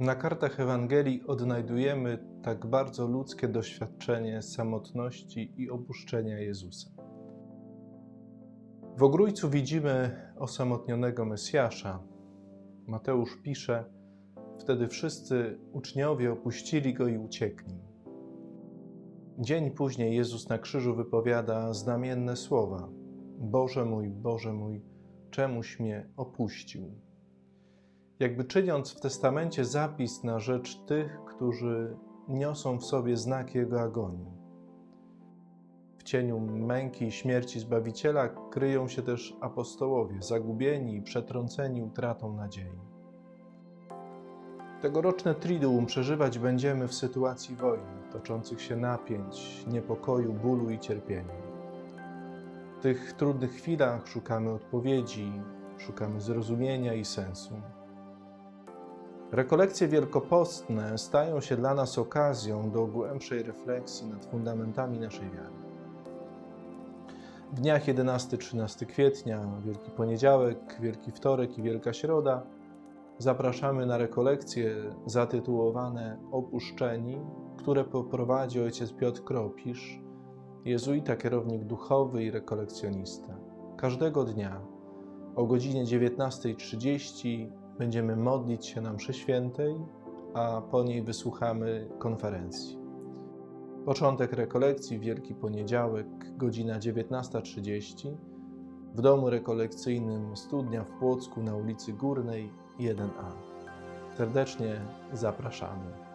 Na kartach Ewangelii odnajdujemy tak bardzo ludzkie doświadczenie samotności i opuszczenia Jezusa. W ogrójcu widzimy osamotnionego Mesjasza. Mateusz pisze: Wtedy wszyscy uczniowie opuścili go i uciekli. Dzień później Jezus na krzyżu wypowiada znamienne słowa: Boże mój, Boże mój, czemuś mnie opuścił? Jakby czyniąc w testamencie zapis na rzecz tych, którzy niosą w sobie znak Jego agonii. W cieniu męki i śmierci Zbawiciela kryją się też apostołowie, zagubieni i przetrąceni utratą nadziei. Tegoroczne Triduum przeżywać będziemy w sytuacji wojny, toczących się napięć, niepokoju, bólu i cierpienia. W tych trudnych chwilach szukamy odpowiedzi, szukamy zrozumienia i sensu. Rekolekcje wielkopostne stają się dla nas okazją do głębszej refleksji nad fundamentami naszej wiary. W dniach 11-13 kwietnia, Wielki Poniedziałek, Wielki Wtorek i Wielka Środa zapraszamy na rekolekcje zatytułowane Opuszczeni, które poprowadzi ojciec Piotr Kropisz, jezuita, kierownik duchowy i rekolekcjonista. Każdego dnia o godzinie 19.30 będziemy modlić się na mszy świętej, a po niej wysłuchamy konferencji. Początek rekolekcji, Wielki Poniedziałek, godzina 19.30 w domu rekolekcyjnym Studnia w Płocku na ulicy Górnej 1A. Serdecznie zapraszamy.